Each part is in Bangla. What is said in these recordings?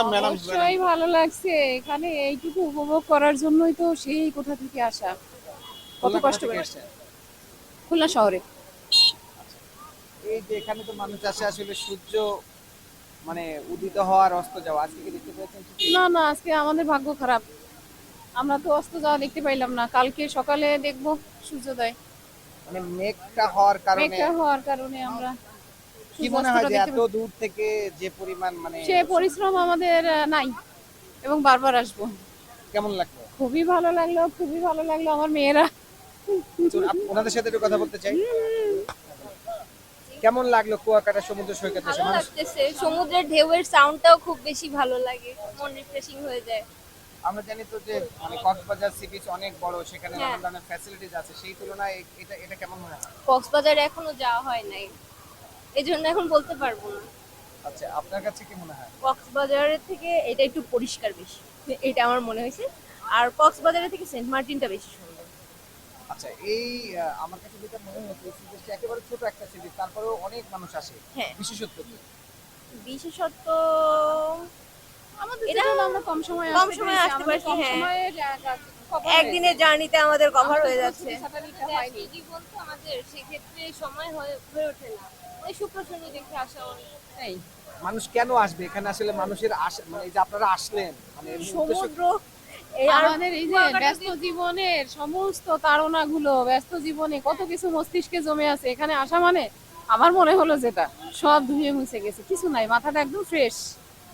অবশ্যই ভালো লাগছে। এখানে এইটুকু উপভোগ করার জন্যই তো সেই কোথা থেকে আসা। কত কষ্ট করে খুলনা শহরে। এই যে এখানে তো মানুষ আসে আসলে সূর্য মানে উদিত হওয়ার অস্ত যাওয়া। আজকে কি দেখতে পেয়েছেন না না আজকে আমাদের ভাগ্য খারাপ। আমরা তো অস্ত যাওয়া দেখতে পাইলাম না। কালকে সকালে দেখব সূর্যোদয়। মানে মেঘটা হওয়ার কারণে মেঘটা হওয়ার কারণে আমরা কি মনে হয় যে এত দূর থেকে যে পরিমাণ মানে সে পরিশ্রম আমাদের নাই এবং বারবার আসব। কেমন লাগল? খুবই ভালো লাগল খুবই ভালো লাগল আমার মেয়েরা। ওনাদের সাথে একটু কথা বলতে চাই। কেমন লাগল কুয়াকাটা সমুদ্র সৈকতে ভালো লাগতেছে। সমুদ্রের ঢেউয়ের সাউন্ডটাও খুব বেশি ভালো লাগে মন রিফ্রেশিং হয়ে যায়। আমরা জানি তো যে মানে কক্সবাজার সি বিচ অনেক বড় সেখানে। নানান ধরনের ফ্যাসিলিটিস আছে। সেই তুলনায় এটা এটা কেমন মনে হয়? কক্সবাজারে এখনও যাওয়া হয় নাই। এই জন্য এখন বলতে পারব না। আচ্ছা আপনার কাছে কি মনে হয়? কক্সবাজারের থেকে এটা একটু পরিষ্কার বেশি এটা আমার মনে হয়েছে। আর কক্সবাজারের থেকে সেন্ট মার্টিনটা বেশি সুন্দর। আচ্ছা এই আমার কাছে যেটা মনে হচ্ছে সিরিজটা একেবারে ছোট একটা সিরিজ তারপরেও অনেক মানুষ আসে হ্যাঁ। বিশেষত্ব কি বিশেষত আমাদের এটা জন্য আমরা কম সময়ে কম সময়ে আসতে পারছি, হ্যাঁ। একদিনের জার্নিতে আমাদের কভার হয়ে যাচ্ছে। আমাদের ছুটি-ছাটারিটা হয়নি। জীবন তো আমাদের সেক্ষেত্রে সময় হয়ে ওঠে না। ওই শুক্র শনি দেখে আসা মানুষ কেন আসবে? এখানে আসলে মানুষের মানে এই যে আপনারা আসলেন মানে সমুদ্র আমাদের এই যে ব্যস্ত জীবনের সমস্ত তাড়না গুলো ব্যস্ত জীবনে কত কিছু মস্তিষ্কে জমে আছে এখানে আসা মানে? আমার মনে হলো যেটা সব ধুয়ে মুছে গেছে কিছু নাই মাথাটা একদম ফ্রেশ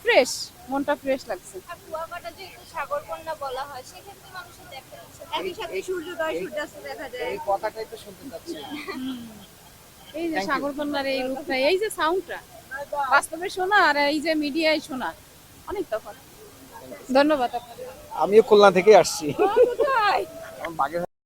ফ্রেশ মনটা ফ্রেশ লাগছে। আর কুয়াকাটা যেহেতু সাগর কন্যা বলা হয় সেক্ষেত্রে মানুষের দেখা ইচ্ছে একই সাথে এই- সূর্যোদয় সূর্যাস্ত দেখা যায়। এই কথাটাই তো শুনতে এই যে. সাগর কন্যার এই রূপটা এই যে সাউন্ডটা বাস্তবে শোনা আর এই যে মিডিয়ায় শোনা অনেক তফাৎ। ধন্যবাদ আমিও খুলনা থেকে আসছি। কোথায়?